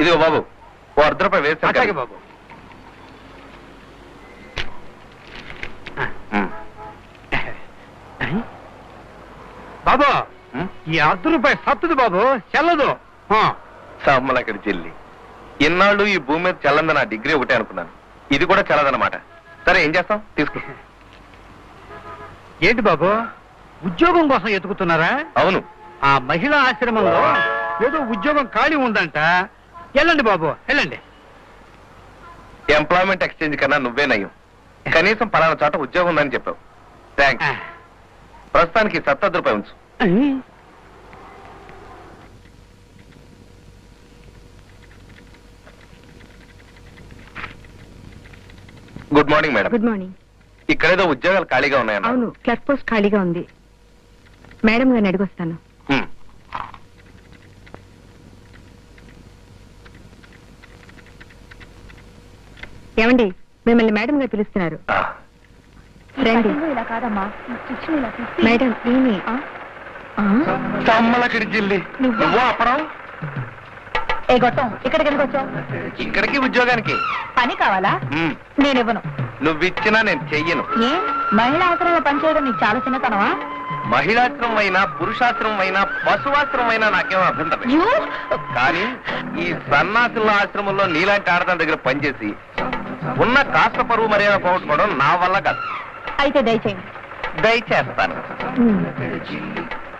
ఇదిగో బాబు ఓ అర్ధ రూపాయి వేస్తాను బాబు. బాబు ఈ అర్ధ రూపాయి సత్తుది బాబు చెల్లదు. సమ్మలక్కడి చెల్లి. ఇన్నాళ్ళు ఈ భూమి మీద చల్లంది నా డిగ్రీ ఒకటే అనుకున్నాను. ఇది కూడా చల్లదన్నమాట. సరే ఏం చేస్తాం? తీసుకో. ఏంటి బాబు ఉద్యోగం కోసం ఎతుకుతున్నారా? అవును. ఆ మహిళా ఆశ్రమంలో ఏదో ఉద్యోగం ఖాళీ ఉందంట. వెళ్ళండి బాబు వెళ్ళండి. ఎంప్లాయ్మెంట్ ఎక్స్చేంజ్ కన్నా నువ్వే నయం. కనీసం పలానా చోట ఉద్యోగం ఉందని చెప్పావు. థ్యాంక్స్ ప్రస్తుతానికి సత్తద్దు రూపాయి ఉంచు. Good morning madam good morning ఇక్కడేదో ఉద్యోగాలు ఖాళీగా ఉన్నాయన్న అవును క్లర్క్ పోస్ట్ ఖాళీగా ఉంది. మేడం గారిని అడిగొస్తాను. ఏమండి? మిమ్మల్ని మేడం గారు పిలుస్తున్నారు. ఆ, రండి. ఇలా కాదమ్మా. శిక్షణ ఇలా తీసి. మేడం ఈమె ఆ? సమ్మలక్కడి చెల్లి నువ్వు? అప్పడం? ఏ గొట్టం? ఇక్కడికి ఎందుకు వచ్చావు? ఇక్కడికి ఉద్యోగానికి. పని కావాలా. నేను ఇవ్వను. నువ్విచ్చినా నేను చెయ్యను. ఏ? మహిళా ఆశ్రమంలో పనిచేయడం నీకు చాలా చిన్నతనమా? మహిళాశ్రమం అయినా పురుషాశ్రమం అయినా పశువాశ్రమం అయినా నాకేం అభ్యంతరం కానీ ఈ సన్నాసుల ఆశ్రమంలో నీలాంటి ఆడదాని దగ్గర పనిచేసి ఉన్న కాస్త పరువు మర్యాద పోగొట్టుకోవడం నా వల్ల కాదు. అయితే దయచేయండి. దయచేస్తాను.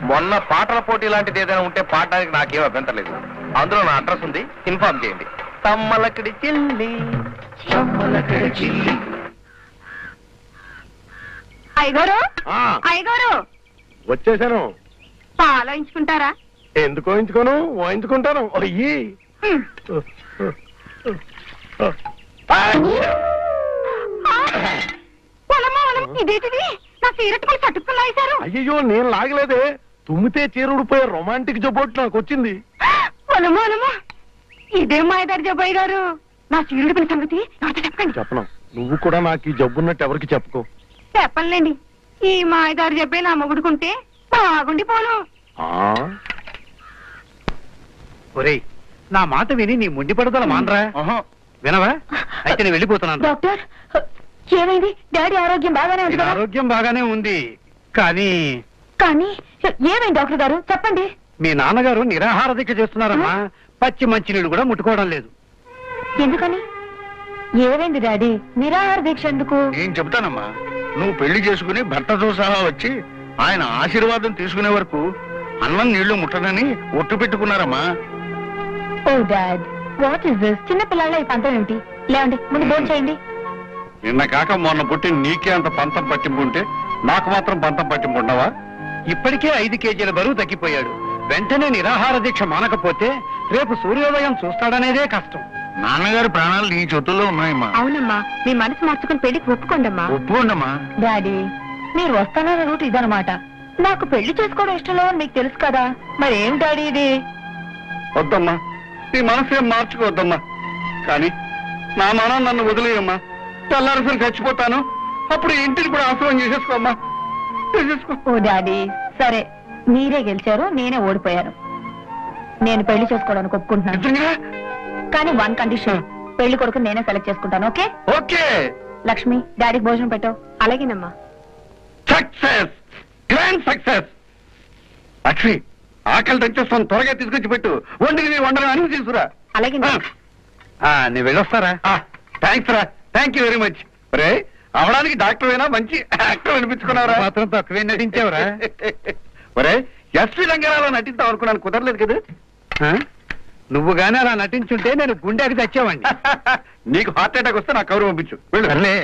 మొన్న పాటల పోటీ లాంటిది ఏదైనా ఉంటే పాడడానికి నాకేం అభ్యంతరం లేదు. అందులో నా అడ్రస్ ఉంది. ఇన్ఫార్మ్ చేయండి. తమ్మలక్కడి చిల్లి. తమ్మలక్కడి చిల్లి. అయ్యగారు? ఆ, అయ్యగారు? వచ్చేసాను పాలోయించుకుంటారా? ఎందుకు వాయించుకోను వాయించుకుంటాను. అయ్యి. ఇదేంటిది? నా సారు. అయ్యో నేను లాగలేదే. తుమ్మితే చీరుడిపోయే రొమాంటిక్ జబ్బోటు నాకు వచ్చింది. పొలమో ఇదే మాయదారి జబ్బాయి గారు నా సీరుడి పని సంగతి నాతో చెప్పండి చెప్పను. నువ్వు కూడా నాకు ఈ జబ్బున్నట్టు ఎవరికి చెప్పుకో. చెప్పనులేండి. ఈ మాయదారి చెప్పే నా మొగుడుకుంటే బాగుండి పోను ఆ, ఒరేయ్ నా మాట విని నీ ముండి పడుదల మానరా వినవా? అయితే నేను వెళ్ళిపోతున్నాను. డాక్టర్ ఏమైంది? డాడీ ఆరోగ్యం బాగానే ఉంది కదా ఆరోగ్యం బాగానే ఉంది కానీ కానీ ఏమైంది డాక్టర్ గారు? చెప్పండి. మీ నాన్నగారు నిరాహార దీక్ష చేస్తున్నారమ్మా. పచ్చి మంచినీళ్ళు కూడా ముట్టుకోవడం లేదు. ఎందుకని? ఏమైంది డాడీ? నిరాహార దీక్ష ఎందుకు? నేను చెప్తానమ్మా నువ్వు పెళ్ళి చేసుకుని భర్తతో సహా వచ్చి ఆయన ఆశీర్వాదం తీసుకునే వరకు అన్నం నీళ్ళు ముట్టనని ఒట్టు పెట్టుకున్నారమ్మా. Oh dad. What is this చిన్న పిల్లల ఈ పంతం ఏమిటి? లేవండి ముందు భోజనం చేయండి. నిన్న కాక మొన్న పుట్టి నీకే అంత పంతం పట్టింపు ఉంటే నాకు మాత్రం పంతం పట్టింపు ఉండవా ఇప్పటికే ఐదు కేజీల బరువు తగ్గిపోయాడు. వెంటనే నిరాహార దీక్ష మానకపోతే రేపు సూర్యోదయం చూస్తాడనేదే కష్టం. నాన్నగారి ప్రాణాలు నీ చేతుల్లో ఉన్నాయమ్మా. అవునమ్మా మీ మనసు మార్చుకుని పెళ్ళికి ఒప్పుకోండమ్మా. ఒప్పుకోండమ్మా. డాడీ మీరు వస్తానన్న రూట్ ఇదనమాట నాకు పెళ్ళి చేసుకోవడం ఇష్టం లేదని మీకు తెలుసు కదా. మరి ఏం డాడీ ఇది? వద్దమ్మా. నీ మనసు మార్చుకోవద్దమ్మా. కానీ నా మనం నన్ను వదిలేయమ్మా. తెల్లారసరి చచ్చిపోతాను. అప్పుడు ఇంటిని కూడా ఆశ్రమం చేసేసుకోమ్మా. చేసేసుకో. ఓ డాడీ సరే మీరే గెలిచారు నేనే ఓడిపోయాను. నేను పెళ్ళి చేసుకోవడానికి ఒప్పుకుంటున్నాను. నిజంగా? కానీ వన్ కండిషన్ పెళ్ళి కొడుకు నేనే సెలెక్ట్ చేసుకుంటాను ఓకే? ఓకే. లక్ష్మి డాడీకి భోజనం పెట్టు. అలాగేనమ్మా. సక్సెస్ గ్రాండ్ సక్సెస్ లక్ష్మి ఆకలి తెచ్చేస్తాను త్వరగా తీసుకొచ్చి పెట్టు. వండికి నీ వండని అని తీసుకురా. ఆ, నీ వెళ్ళొస్తారా? థ్యాంక్స్ రా. థ్యాంక్ యూ వెరీ మచ్ రే అవడానికి డాక్టర్ అయినా మంచి యాక్టర్ అనిపించుకున్నారా మాత్రం తక్కువే నటించావురా. ఒరే ఎస్పీ రంగారావు నటిద్దాం అనుకున్నాను కుదరలేదు కదా? నువ్వు గానీ అలా నటించుంటే నేను గుండెకి తెచ్చావండి నీకు హార్ట్ అటాక్ వస్తే నాకు కౌరు పంపించు. వెళ్ళు.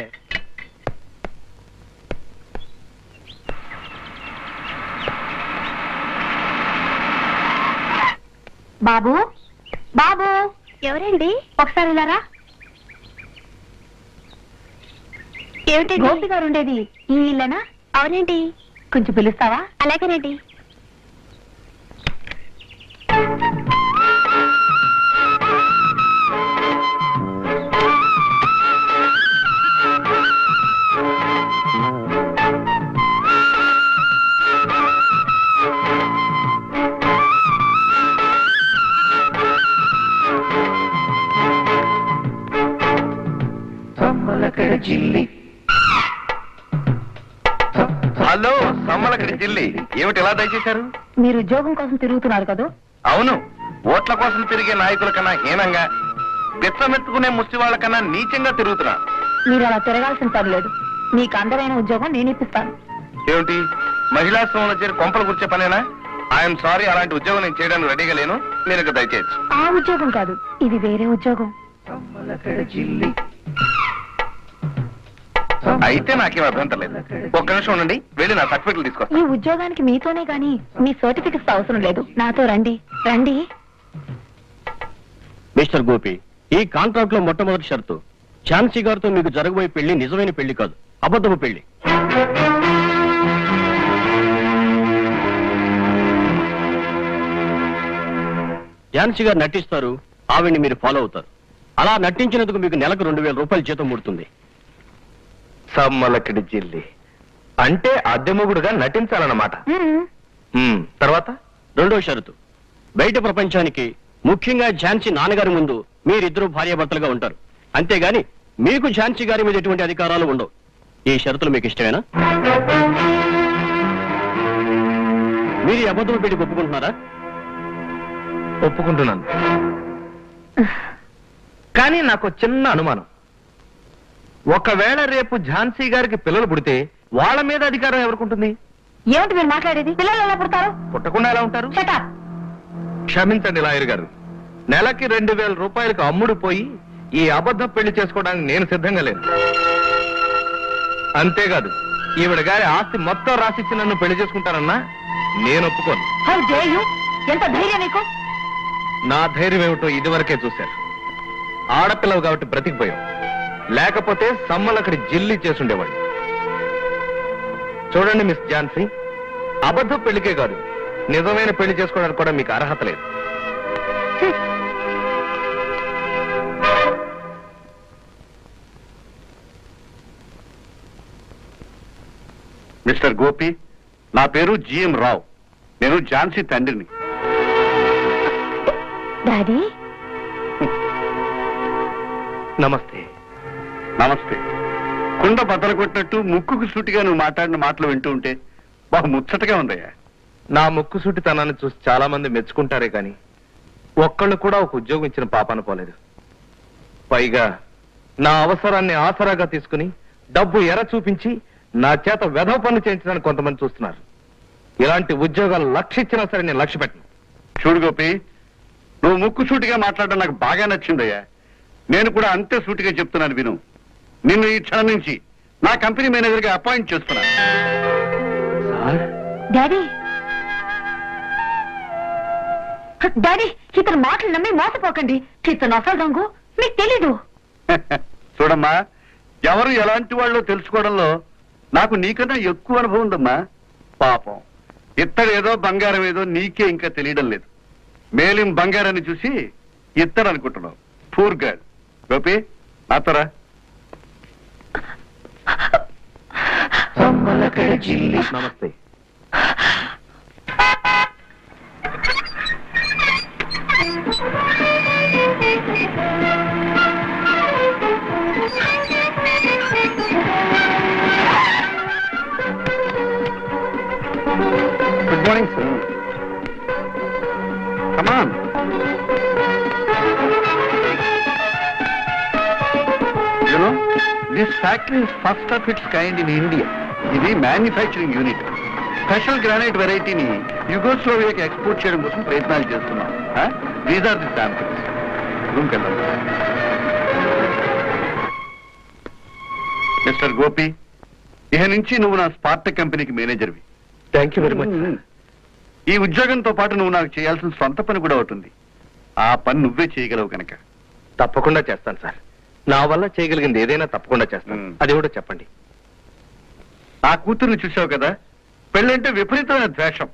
బాబు? బాబు? ఎవరండి? ఒకసారి ఇలారా? ఏమిటి గోపి గారు ఉండేది. ఈ ఇల్లేనా? అవునండి. కొంచెం పిలుస్తావా? అలాగేనండి. చిల్లి హలో సమ్మలకడి చిల్లి ఏమిటి ఎలా దయచేశారు? మీరు ఉద్యోగం కోసం తిరుగుతున్నారు కదా? అవును. ఓట్ల కోసం తిరిగే నాయకుల కన్నా హీనంగా బిచ్చమెత్తుకునే ముస్తి వాళ్ళ కన్నా నీచంగా తిరుగుతున్నా. మీరు అలా తిరగాల్సిన పర్లేదు నీకు మీకు అందరైన ఉద్యోగం నేను ఇప్పిస్తాను. ఏమిటి? మహిళా శ్రమంలో చేరి కొంపలు కూర్చే పనేనా? ఐఎమ్ సారీ అలాంటి ఉద్యోగం నేను చేయడానికి రెడీగా లేను. మీరు దయచేసి ఆ ఉద్యోగం కాదు ఇది వేరే ఉద్యోగం. అయితే నాకేం అభ్యంతరం లేదు. ఒక్క నిమిషం ఉండండి వెళ్ళి నా సర్టిఫికెట్లు తీసుకొస్తాను ఈ ఉద్యోగానికి మీతోనే గాని మీ సర్టిఫికెట్స్ అవసరం లేదు. నాతో రండి. రండి. మిస్టర్ గోపి ఈ కాంట్రాక్ట్లో మొట్టమొదటి షరతు. ఝాన్సీ గారితో మీకు జరగబోయే పెళ్ళి నిజమైన పెళ్ళి కాదు. అబద్ధపు పెళ్ళి. ఝాన్సీ గారు నటిస్తారు ఆవిడ్ని మీరు ఫాలో అవుతారు. అలా నటించినందుకు మీకు నెలకు రెండు వేల రూపాయల జీతం ముడుతుంది. సమ్మలకడి జిల్లి. అంటే అద్దెముగుడుగా నటించాలన్నమాట. మ్మ్. తర్వాత? రెండో షరతు. బయట ప్రపంచానికి ముఖ్యంగా ఝాన్సీ నాన్నగారి ముందు మీరిద్దరూ భార్యాభర్తలుగా ఉంటారు. అంతేగాని మీకు ఝాన్సీ గారి మీద ఎటువంటి అధికారాలు ఉండవు. ఈ షరతులు మీకు ఇష్టమేనా? మీరు ఈ అబద్ధం పెట్టి ఒప్పుకుంటున్నారా? ఒప్పుకుంటున్నాను. కానీ నాకు చిన్న అనుమానం. ఒకవేళ రేపు ఝాన్సీ గారికి పిల్లలు పుడితే వాళ్ళ మీద అధికారం ఎవరికుంటుంది? ఏమిటి మీరు మాట్లాడేది? పిల్లలు ఎలా పుడతారు? పుట్టకుండా ఎలా ఉంటారు? క్షమించండి లాయర్ గారు. నెలకి రెండు వేల రూపాయలకు అమ్ముడు పోయి ఈ అబద్ధం పెళ్ళి చేసుకోవడానికి నేను సిద్ధంగా లేను. అంతేకాదు ఈవిడ గారి ఆస్తి మొత్తం రాసిచ్చి నన్ను పెళ్ళి చేసుకుంటానన్నా నేను ఒప్పుకోను. ఎంత ధైర్యం నీకు? నా ధైర్యం ఏమిటో ఇదివరకే చూశారు. ఆడపిల్లవు కాబట్టి బ్రతికిపోయావు. లేకపోతే సమ్మలక్కడి జిల్లి చేసుండేవాడు చూడండి మిస్ ఝాన్సీ అబద్ధ పెళ్ళికే కాదు నిజమైన పెళ్ళి చేసుకోవడానికి కూడా మీకు అర్హత లేదు. మిస్టర్ గోపి నా పేరు జిఎం రావు. నేను ఝాన్సీ తండ్రిని. డాడీ? నమస్తే. నమస్తే. కుండ బద్దలు కొట్టినట్టు ముక్కుకు సూటిగా నువ్వు మాట్లాడిన మాటలు వింటూ ఉంటే బాగా ముచ్చటగా ఉందయ్యా. నా ముక్కు సూటితనాన్ని చూసి చాలా మంది మెచ్చుకుంటారే కానీ ఒక్కళ్ళు కూడా ఒక ఉద్యోగం ఇచ్చిన పాపాన పోలేదు పైగా నా అవసరాన్ని ఆసరాగా తీసుకుని డబ్బు ఎర చూపించి నా చేత వెధవ పనులు చేయించడానికి కొంతమంది చూస్తున్నారు. ఇలాంటి ఉద్యోగాలు లక్ష్య ఇచ్చినా సరే నేను లక్ష్య పెట్టను. చూడు గోపి నువ్వు ముక్కు సూటిగా మాట్లాడడం నాకు బాగా నచ్చిందయ్యా. నేను కూడా అంతే సూటిగా చెప్తున్నాను విను. నిన్ను ఈ క్షణం నుంచి నా కంపెనీ మేనేజర్గా అపాయింట్ చేస్తున్నాను డాడీ! డాడీ ఇతను మాటలు నమ్మి మోసపోకండి. ఇతను అసలు రంగు మీకు తెలీదు. చూడమ్మా ఎవరు ఎలాంటి వాళ్ళో తెలుసుకోవడంలో నాకు నీకన్నా ఎక్కువ అనుభవం ఉందమ్మా. పాపం. ఇత్తడు ఏదో బంగారం ఏదో నీకే ఇంకా తెలియడం లేదు. మేలిం బంగారాన్ని చూసి ఇత్తడు అనుకుంటున్నావు పూర్ గర్ల్. గోపి నాతోరా నమస్తే. Good morning sir come on you know this factory is first of its kind in India ఇది మ్యానుఫ్యాక్చరింగ్ యూనిట్ స్పెషల్ గ్రానైట్ వెరైటీని యుగోస్లోవియాకి ఎక్స్పోర్ట్ చేయడం కోసం ప్రయత్నాలు చేస్తున్నాం. దీస్ ఆర్ ది శాంపిల్స్ రూమ్కి వెళ్దాం మిస్టర్ గోపి ఇక నుంచి నువ్వు నా స్పార్ట కంపెనీకి మేనేజర్వి. థ్యాంక్ యూ వెరీ మచ్ ఈ ఉద్యోగంతో పాటు నువ్వు నాకు చేయాల్సిన సొంత పని కూడా అవుతుంది. ఆ పని నువ్వే చేయగలవు కనుక. తప్పకుండా చేస్తాను సార్. నా వల్ల చేయగలిగింది ఏదైనా తప్పకుండా చేస్తాను. అది కూడా చెప్పండి. ఆ కూతుర్ని చూసావు కదా? పెళ్ళంటే విపరీతమైన ద్వేషం.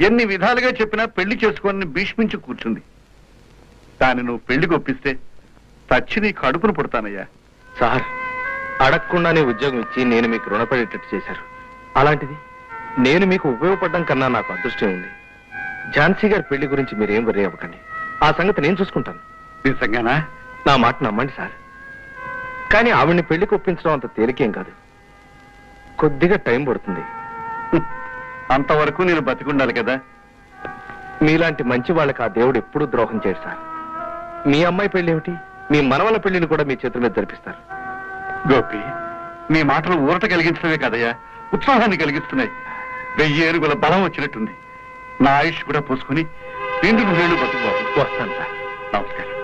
ఎన్ని విధాలుగా చెప్పినా పెళ్ళి చేసుకోని భీష్మించి కూర్చుంది. దాన్ని నువ్వు పెళ్ళికి ఒప్పిస్తే చచ్చి నీ కడుపును పుడతానయ్యా. సార్ అడగకుండానే ఉద్యోగం ఇచ్చి నేను మీకు రుణపడేటట్టు చేశారు. అలాంటిది నేను మీకు ఉపయోగపడడం కన్నా నాకు అదృష్టం ఉంది. ఝాన్సీ గారి పెళ్ళి గురించి మీరేం వరి అవ్వకండి. ఆ సంగతి నేను చూసుకుంటాను. నిజంగానా? నా మాట నమ్మండి సార్. కానీ ఆవిడ్ని పెళ్ళికి ఒప్పించడం అంత తేలికేం కాదు. కొద్దిగా టైం పడుతుంది. అంతవరకు నేను బతికుండాలి కదా. మీలాంటి మంచి వాళ్ళకి ఆ దేవుడు ఎప్పుడూ ద్రోహం చేయడు సార్. మీ అమ్మాయి పెళ్ళి ఏమిటి మీ మనవల పెళ్ళిని కూడా మీ చేతుల మీద జరిపిస్తారు. గోపి నీ మాటలు ఊరట కలిగించడమే కదయ్యా. ఉత్సాహాన్ని కలిగిస్తున్నాయి. వెయ్యి ఏనుగుల బలం వచ్చినట్టుంది. నా ఆయుష్ కూడా పోసుకుని నిండు నువ్వేళ్ళు బతుకుబాబు వస్తాను సార్. నమస్కారం.